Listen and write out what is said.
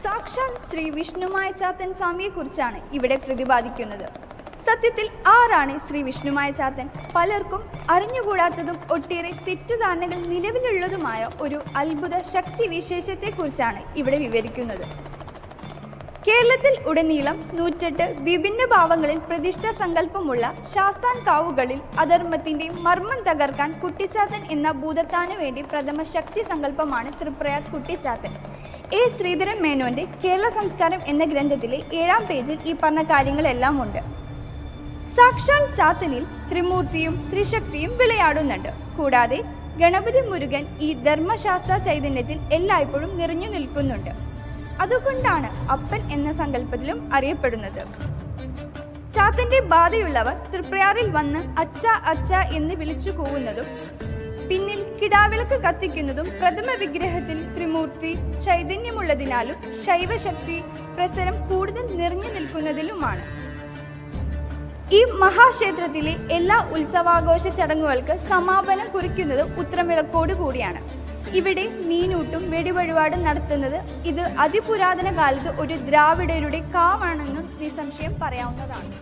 സാക്ഷാൽ ശ്രീ വിഷ്ണുമായ ചാത്തൻ സ്വാമിയെക്കുറിച്ചാണ് ഇവിടെ പ്രതിപാദിക്കുന്നത്. സത്യത്തിൽ ആരാണ് ശ്രീ വിഷ്ണുമായ ചാത്തൻ? പലർക്കും അറിഞ്ഞുകൂടാത്തതും ഒട്ടേറെ തെറ്റുധാരണകൾ നിലവിലുള്ളതുമായ ഒരു അത്ഭുത ശക്തി വിശേഷത്തെക്കുറിച്ചാണ് ഇവിടെ വിവരിക്കുന്നത്. കേരളത്തിൽ ഉടനീളം നൂറ്റെട്ട് വിഭിന്ന ഭാവങ്ങളിൽ പ്രതിഷ്ഠ സങ്കല്പമുള്ള ശാസ്താൻ കാവുകളിൽ അധർമ്മത്തിന്റെ മർമ്മം തകർക്കാൻ കുട്ടിച്ചാത്തൻ എന്ന ഭൂതത്താനു വേണ്ടി പ്രഥമ ശക്തി സങ്കല്പമാണ് തൃപ്രയാർ കുട്ടിച്ചാത്തൻ. എ. ശ്രീധരൻ മേനോന്റെ കേരള സംസ്കാരം എന്ന ഗ്രന്ഥത്തിലെ ഏഴാം പേജിൽ ഈ പറഞ്ഞ കാര്യങ്ങളെല്ലാം ഉണ്ട്. സാക്ഷാൽ ചാത്തനിൽ ത്രിമൂർത്തിയും ത്രിശക്തിയും വിളയാടുന്നുണ്ട്. കൂടാതെ ഗണപതി മുരുകൻ ഈ ധർമ്മശാസ്ത്ര ചൈതന്യത്തിൽ എല്ലായ്പ്പോഴും നിറഞ്ഞു നിൽക്കുന്നുണ്ട്. അതുകൊണ്ടാണ് അപ്പൻ എന്ന സങ്കല്പത്തിലും അറിയപ്പെടുന്നത്. ചാത്തന്റെ ബാധയുള്ളവർ തൃപ്രയാറിൽ വന്ന് അച്ച അച്ച എന്ന് വിളിച്ചു കൂവുന്നതും പിന്നിൽ കിടാവിളക്ക് കത്തിക്കുന്നതും പ്രഥമ വിഗ്രഹത്തിൽ ത്രിമൂർത്തി ചൈതന്യമുള്ളതിനാലും ശൈവശക്തി പ്രസരം കൂടുതൽ നിറഞ്ഞു നിൽക്കുന്നതിലുമാണ്. ഈ മഹാക്ഷേത്രത്തിലെ എല്ലാ ഉത്സവാഘോഷ ചടങ്ങുകൾക്ക് സമാപനം കുറിക്കുന്നത് ഉത്രമിളക്കോട് കൂടിയാണ്. ഇവിടെ മീനൂട്ടും വെടിവഴിപാടും നടത്തുന്നത് ഇത് അതിപുരാതന കാലത്ത് ഒരു ദ്രാവിഡരുടെ കാവാണെന്നും നിസ്സംശയം പറയാവുന്നതാണ്.